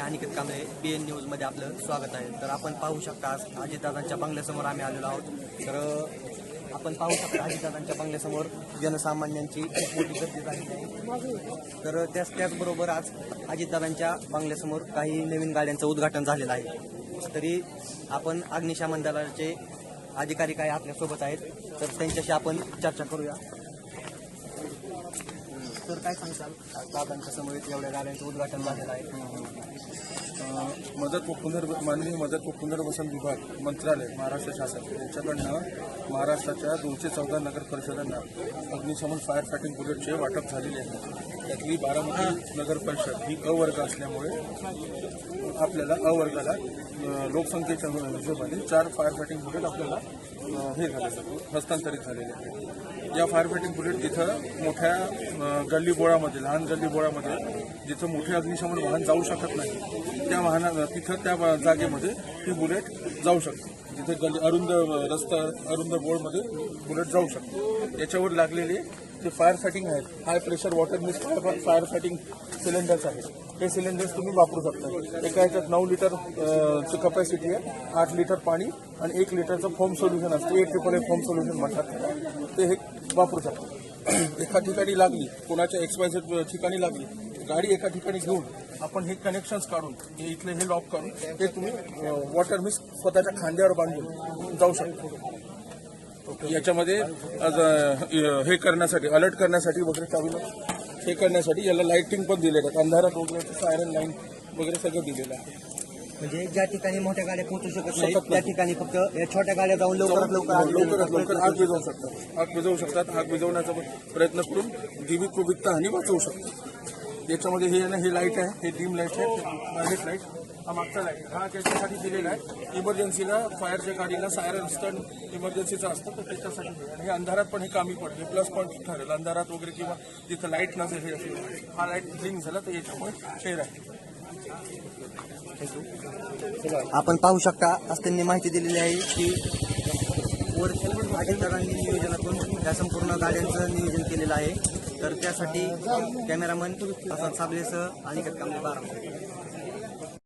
Aniket Kamble B N न्यूजमध्ये आपलं स्वागत आहे. तर आपण पाहू शकता आज अजितदादांच्या बंगल्यासमोर आम्ही आलेलो आहोत. तर आपण पाहू शकता अजितदादांच्या बंगल्यासमोर जनसामान्यांची खूप मोठी गर्दी झालेली आहे. तर त्याच त्याचबरोबर आज अजितदादांच्या बंगल्यासमोर काही नवीन गाड्यांचं उद्घाटन झालेलं आहे. तरी आपण अग्निशामन दलाचे अधिकारी काय आपल्यासोबत आहेत तर त्यांच्याशी आपण चर्चा करूया. तर काय सांगशाल? दादांच्या समवेत एवढ्या गाड्यांचं उद्घाटन झालेलं आहे. मदत व पुनर्व माननीय मदत व पुनर्वसन विभाग मंत्रालय महाराष्ट्र शासन यांच्याकडनं महाराष्ट्राच्या दोनशे चौदा नगर परिषदांना अग्निशमन फायर फायटिंग बुलेटचे वाटप झालेले आहे. त्यातली बारामती नगर परिषद ही अवर्ग असल्यामुळे आपल्याला अ वर्गाला लोकसंख्येच्या हिशोबाने चार फायर फायटिंग बुलेट आपल्याला हे झाले हस्तांतरित झालेले आहे. या फायर फायटिंग बुलेट तिथं मोठ्या गल्लीबोळामध्ये लहान गल्लीबोळामध्ये जिथं मोठे अग्निशमन वाहन जाऊ शकत नाही त्या वाहना तिथं त्या जागेमध्ये ही बुलेट जाऊ शकते. तिथे गल्ली अरुंद रस्ता अरुंद बोर्डमध्ये बुलेट जाऊ शकतो. याच्यावर लागलेले जे फायर फायटिंग आहेत high pressure water mist fire fighting cylinders आहेत. हे सिलेंडर्स तुम्ही वापरू शकता. एका ह्याच्यात नऊ लिटरची कपॅसिटी आहे आठ लिटर पाणी आणि एक लिटरचं फोम सोल्युशन असतं. एक ट्रिपल हे फोम सोल्युशन म्हणतात ते हे वापरू शकता. एका ठिकाणी लागली कोणाच्या एक्सपायझेड ठिकाणी लागली गाडी एका ठिकाणी घेऊन आपण हे कनेक्शन्स काढून हे इथले हे लॉक करून हे तुम्ही वॉटर मिस स्वतःच्या खांद्यावर बांधून जाऊ शकता. याच्यामध्ये हे करण्यासाठी अलर्ट करण्यासाठी वगैरे चालू हे करण्यासाठी याला लाइटिंग पण दिलेलं आहे. अंधारात वगैरे सायरन लाईन वगैरे सगळं दिलेलं आहे. म्हणजे ज्या ठिकाणी मोठ्या गाड्या पोहोचू शकत नाही त्या. ठिकाणी फक्त या छोट्या गाड्या जाऊन लवकरात लवकर लवकरात लवकर आग विझवू शकतात. आग विझवू शकतात. आग विझवण्याचा प्रयत्न करून जीवित वित्त हानी वाचवू शकतात. याच्यामध्ये हे ना हे लाइट आहे. हे डीम लाइट आहे. डायरेक्ट लाइट हा मागचा लाइट हा त्याच्यासाठी दिलेला आहे. इमर्जन्सीला फायरच्या गाडीला सायरन स्टंट इमर्जन्सीचं असतं तर त्याच्यासाठी हे हे अंधारात पण हे कामी पडते. प्लस पॉईंट ठरेल. अंधारात वगैरे किंवा जिथं लाइट नसेल हे असेल. हा लाइट ब्लिंक झाला तर याच्यामुळे हे राहील. आपण पाहू शकता असं त्यांनी माहिती दिलेली आहे की वर अजितदारांनी नियोजनातून या संपूर्ण गाड्यांचं नियोजन केलेलं आहे. तर त्यासाठी कॅमेरामन साबलेसह अनिकेत कांबळे बारा